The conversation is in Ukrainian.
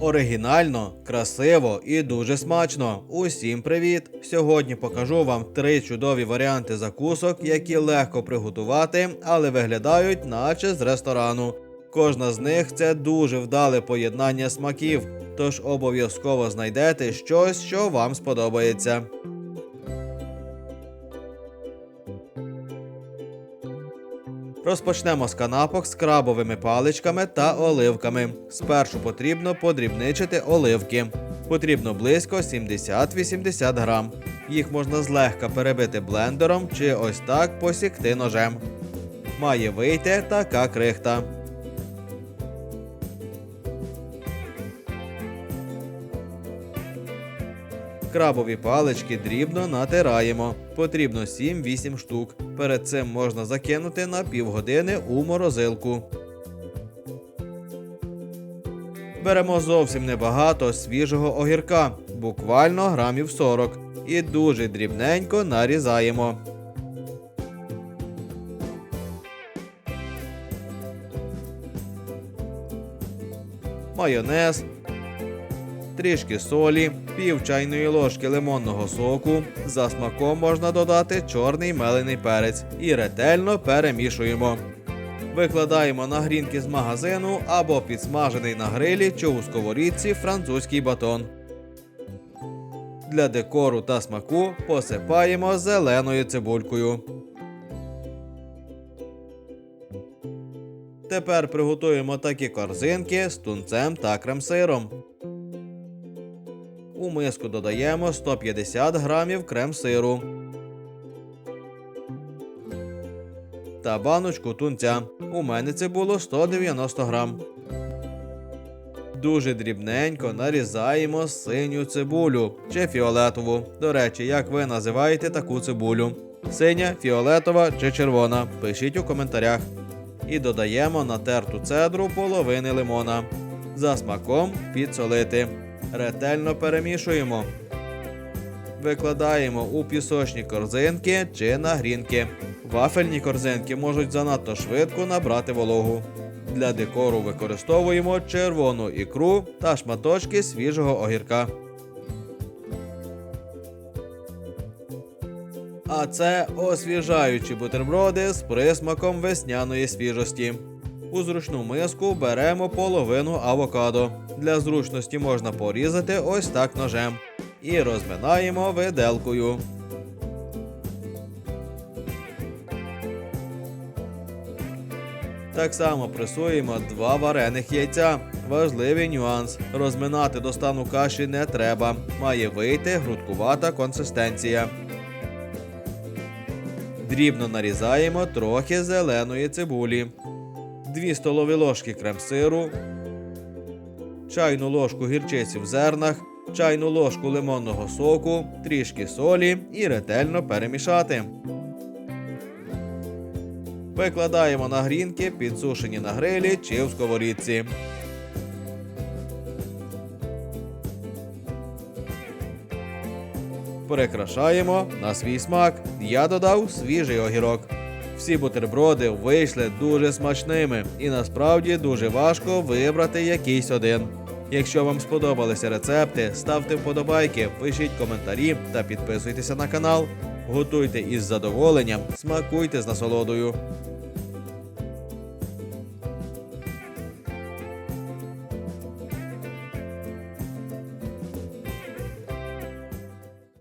Оригінально, красиво і дуже смачно. Усім привіт! Сьогодні покажу вам три чудові варіанти закусок, які легко приготувати, але виглядають наче з ресторану. Кожна з них це дуже вдале поєднання смаків, тож обов'язково знайдете щось, що вам сподобається. Розпочнемо з канапок з крабовими паличками та оливками. Спершу потрібно подрібничити оливки. Потрібно близько 70-80 грам. Їх можна злегка перебити блендером чи ось так посікти ножем. Має вийти така крихта. Крабові палички дрібно натираємо. Потрібно 7-8 штук. Перед цим можна закинути на півгодини у морозилку. Беремо зовсім небагато свіжого огірка, буквально грамів 40, і дуже дрібненько нарізаємо. Майонез, трішки солі, пів чайної ложки лимонного соку. За смаком можна додати чорний мелений перець і ретельно перемішуємо. Викладаємо на грінки з магазину або підсмажений на грилі чи у сковорідці французький батон. Для декору та смаку посипаємо зеленою цибулькою. Тепер приготуємо такі корзинки з тунцем та крем-сиром. У миску додаємо 150 грамів крем-сиру та баночку тунця. У мене це було 190 грам. Дуже дрібненько нарізаємо синю цибулю чи фіолетову. До речі, як ви називаєте таку цибулю? Синя, фіолетова чи червона? Пишіть у коментарях. І додаємо натерту цедру половини лимона. За смаком підсолити. Ретельно перемішуємо. Викладаємо у пісочні корзинки чи на грінки. Вафельні корзинки можуть занадто швидко набрати вологу. Для декору використовуємо червону ікру та шматочки свіжого огірка. А це освіжаючі бутерброди з присмаком весняної свіжості. У зручну миску беремо половину авокадо. Для зручності можна порізати ось так ножем. І розминаємо виделкою. Так само пресуємо два варених яйця. Важливий нюанс. Розминати до стану каші не треба. Має вийти грудкувата консистенція. Дрібно нарізаємо трохи зеленої цибулі, 2 столові ложки крем-сиру, чайну ложку гірчиці в зернах, чайну ложку лимонного соку, трішки солі і ретельно перемішати. Викладаємо на грінки, підсушені на грилі чи в сковорідці. Перекрашаємо на свій смак. Я додав свіжий огірок. Всі бутерброди вийшли дуже смачними, і насправді дуже важко вибрати якийсь один. Якщо вам сподобалися рецепти, ставте вподобайки, пишіть коментарі та підписуйтеся на канал. Готуйте із задоволенням, смакуйте з насолодою.